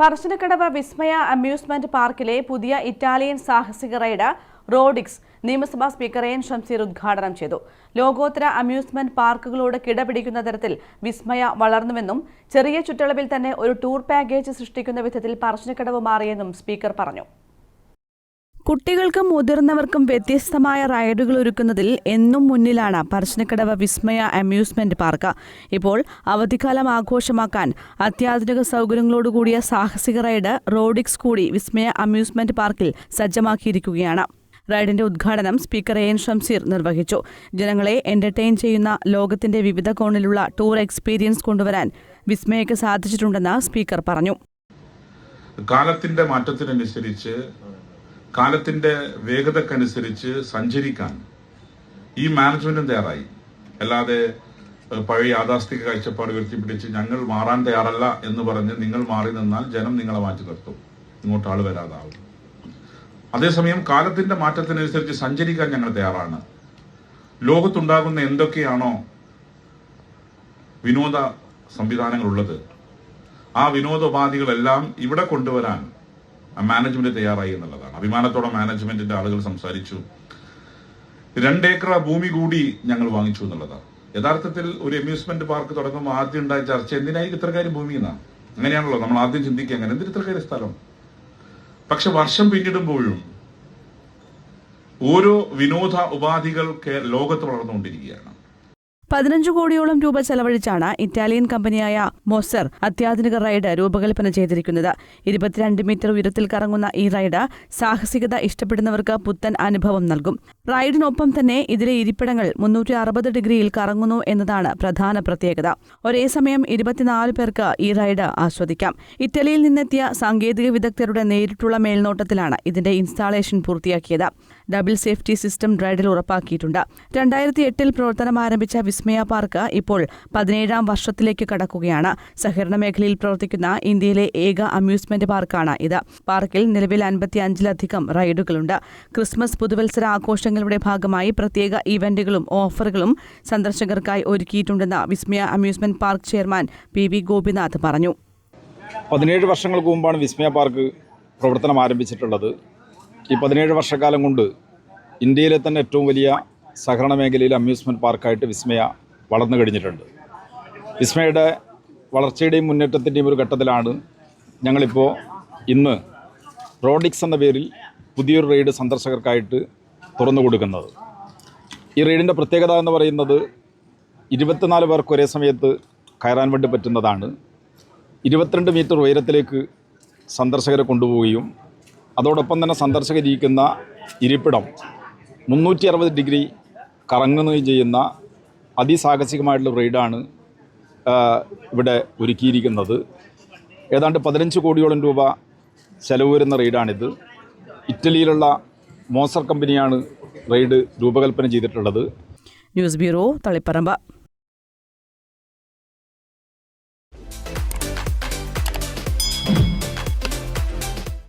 പറശ്ശിനിക്കടവ് വിസ്മയ amusement പാർക്കിലെ പുതിയ Italian സാഹസിക റൈഡ് റോഡിക്സ് നിയമസഭാ സ്പീക്കർ എൻ ഷംസീർ ഉദ്ഘാടനം ചെയ്തു. ലോകോത്തര അമ്യൂസ്മെന്റ് പാർക്കുകളോട് കിടപിടിക്കുന്ന തരത്തിൽ വിസ്മയ വളർന്നുവെന്നും ചെറിയ ചുറ്റളവിൽ തന്നെ ഒരു ടൂർ പാക്കേജ് സൃഷ്ടിക്കുന്ന വിധത്തിൽ പറശ്ശിനിക്കടവ് മാറിയെന്നും സ്പീക്കർ പറഞ്ഞു. കുട്ടികൾക്കും മുതിർന്നവർക്കും വ്യത്യസ്തമായ റൈഡുകൾ ഒരുക്കുന്നതിൽ എന്നും മുന്നിലാണ് പറശ്ശിനിക്കടവ് വിസ്മയ അമ്യൂസ്മെന്റ് പാർക്ക്. ഇപ്പോൾ അവധിക്കാലം ആഘോഷമാക്കാൻ അത്യാധുനിക സൗകര്യങ്ങളോടുകൂടിയ സാഹസിക റൈഡ് റോഡിക്സ് കൂടി വിസ്മയ അമ്യൂസ്മെന്റ് പാർക്കിൽ സജ്ജമാക്കിയിരിക്കുകയാണ്. റൈഡിന്റെ ഉദ്ഘാടനം സ്പീക്കർ എ എൻ ഷംസീർ നിർവഹിച്ചു. ജനങ്ങളെ എന്റർടൈൻ ചെയ്യുന്ന ലോകത്തിന്റെ വിവിധ കോണിലുള്ള ടൂർ എക്സ്പീരിയൻസ് കൊണ്ടുവരാൻ വിസ്മയക്ക് സാധിച്ചിട്ടുണ്ടെന്ന് സ്പീക്കർ പറഞ്ഞു. കാലത്തിന്റെ മാറ്റത്തിനനുസരിച്ച് കാലത്തിന്റെ വേഗതക്കനുസരിച്ച് സഞ്ചരിക്കാൻ ഈ മാനേജ്മെന്റും തയ്യാറായി. അല്ലാതെ പഴയ യാഥാസ്ഥിക കാഴ്ചപ്പാട് ഉയർത്തിപ്പിടിച്ച് ഞങ്ങൾ മാറാൻ തയ്യാറല്ല എന്ന് പറഞ്ഞ് നിങ്ങൾ മാറി നിന്നാൽ ജനം നിങ്ങളെ മാറ്റി നിർത്തും. ഇങ്ങോട്ട് ആൾ വരാതാവും. അതേസമയം കാലത്തിന്റെ മാറ്റത്തിനനുസരിച്ച് സഞ്ചരിക്കാൻ ഞങ്ങൾ തയ്യാറാണ്. ലോകത്തുണ്ടാകുന്ന എന്തൊക്കെയാണോ വിനോദ സംവിധാനങ്ങളുള്ളത് ആ വിനോദോപാധികളെല്ലാം ഇവിടെ കൊണ്ടുവരാൻ മാനേജ്മെന്റ് തയ്യാറായി എന്നുള്ളതാണ്. അഭിമാനത്തോടെ മാനേജ്മെന്റിന്റെ ആളുകൾ സംസാരിച്ചു. രണ്ടേക്കർ ഭൂമി കൂടി ഞങ്ങൾ വാങ്ങിച്ചു എന്നുള്ളതാണ്. യഥാർത്ഥത്തിൽ ഒരു അമ്യൂസ്മെന്റ് പാർക്ക് തുടങ്ങുമ്പോൾ ആദ്യം ഉണ്ടായ ചർച്ച എന്തിനായി ഇത്രക്കാര്യം ഭൂമി എന്നാണ് അങ്ങനെയാണല്ലോ നമ്മൾ ആദ്യം ചിന്തിക്കുക അങ്ങനെ. എന്തിന് ഇത്രക്കാര്യം സ്ഥലം? പക്ഷെ വർഷം പിന്നിടുമ്പോഴും ഓരോ വിനോദ ഉപാധികൾ ലോകത്ത് വളർന്നുകൊണ്ടിരിക്കുകയാണ്. പതിനഞ്ച് കോടിയോളം രൂപ ചെലവഴിച്ചാണ് ഇറ്റാലിയൻ കമ്പനിയായ മൊസർ അത്യാധുനിക റൈഡ് രൂപകൽപ്പന ചെയ്തിരിക്കുന്നത്. ഇരുപത്തിരണ്ട് മീറ്റർ ഉയരത്തിൽ കറങ്ങുന്ന ഈ റൈഡ് സാഹസികത ഇഷ്ടപ്പെടുന്നവർക്ക് പുത്തൻ അനുഭവം നൽകും. റൈഡിനൊപ്പം തന്നെ ഇതിലെ ഇരിപ്പിടങ്ങൾ മുന്നൂറ്റി അറുപത് ഡിഗ്രിയിൽ കറങ്ങുന്നു എന്നതാണ് പ്രധാന പ്രത്യേകത. ഒരേ സമയം ഇരുപത്തിനാല് പേർക്ക് ഈ റൈഡ് ആസ്വദിക്കാം. ഇറ്റലിയിൽ നിന്നെത്തിയ സാങ്കേതിക വിദഗ്ധരുടെ നേരിട്ടുള്ള മേൽനോട്ടത്തിലാണ് ഇതിന്റെ ഇൻസ്റ്റാളേഷൻ പൂർത്തിയാക്കിയത്. ഡബിൾ സേഫ്റ്റി സിസ്റ്റം ഡ്രൈഡിൽ ഉറപ്പാക്കിയിട്ടുണ്ട്. രണ്ടായിരത്തി എട്ടിൽ പ്രവർത്തനം ആരംഭിച്ച വിസ്മയ പാർക്ക് ഇപ്പോൾ പതിനേഴാം വർഷത്തിലേക്ക് കടക്കുകയാണ്. സഹകരണ മേഖലയിൽ പ്രവർത്തിക്കുന്ന ഇന്ത്യയിലെ ഏക അമ്യൂസ്മെന്റ് പാർക്കാണ് ഇത്. പാർക്കിൽ നിലവിൽ അൻപത്തി അഞ്ചിലധികം റൈഡുകളുണ്ട്. ക്രിസ്മസ് പുതുവത്സര ആഘോഷങ്ങളുടെ ഭാഗമായി പ്രത്യേക ഇവന്റുകളും ഓഫറുകളും സന്ദർശകർക്കായി ഒരുക്കിയിട്ടുണ്ടെന്ന് Vismaya amusement park chairman P V Gopinath പറഞ്ഞു. പതിനേഴ് വർഷങ്ങൾക്ക് മുമ്പാണ് വിസ്മയ പാർക്ക് പ്രവർത്തനം ആരംഭിച്ചിട്ടുള്ളത്. ഈ പതിനേഴ് വർഷക്കാലം കൊണ്ട് ഇന്ത്യയിലെ തന്നെ ഏറ്റവും വലിയ സഹകരണ മേഖലയിലെ അമ്യൂസ്മെന്റ് പാർക്കായിട്ട് വിസ്മയ വളർന്നു കഴിഞ്ഞിട്ടുണ്ട്. വിസ്മയുടെ വളർച്ചയുടെയും മുന്നേറ്റത്തിന്റെയും ഒരു ഘട്ടത്തിലാണ് ഞങ്ങളിപ്പോൾ ഇന്ന് റോഡിക്സ് എന്ന പേരിൽ പുതിയൊരു റെയ്ഡ് സന്ദർശകർക്കായിട്ട് തുറന്നു കൊടുക്കുന്നത്. ഈ റെയ്ഡിന്റെ പ്രത്യേകത എന്ന് പറയുന്നത് ഇരുപത്തിനാല് പേർക്ക് ഒരേ സമയത്ത് കയറാൻ വേണ്ടി പറ്റുന്നതാണ്. ഇരുപത്തിരണ്ട് മീറ്റർ ഉയരത്തിലേക്ക് സന്ദർശകരെ കൊണ്ടുപോവുകയും അതോടൊപ്പം തന്നെ സന്ദർശകരിക്കുന്ന ഇരിപ്പിടം മുന്നൂറ്റി അറുപത് ഡിഗ്രി കറങ്ങുകയും ചെയ്യുന്ന അതിസാഹസികമായിട്ടുള്ള റെയ്ഡാണ് ഇവിടെ ഒരുക്കിയിരിക്കുന്നത്. ഏതാണ്ട് പതിനഞ്ച് കോടിയോളം രൂപ ചെലവ് വരുന്ന റെയ്ഡാണിത്. ഇറ്റലിയിലുള്ള മോസർ കമ്പനിയാണ് റെയ്ഡ് രൂപകൽപ്പന ചെയ്തിട്ടുള്ളത്. News bureau Taliparamba.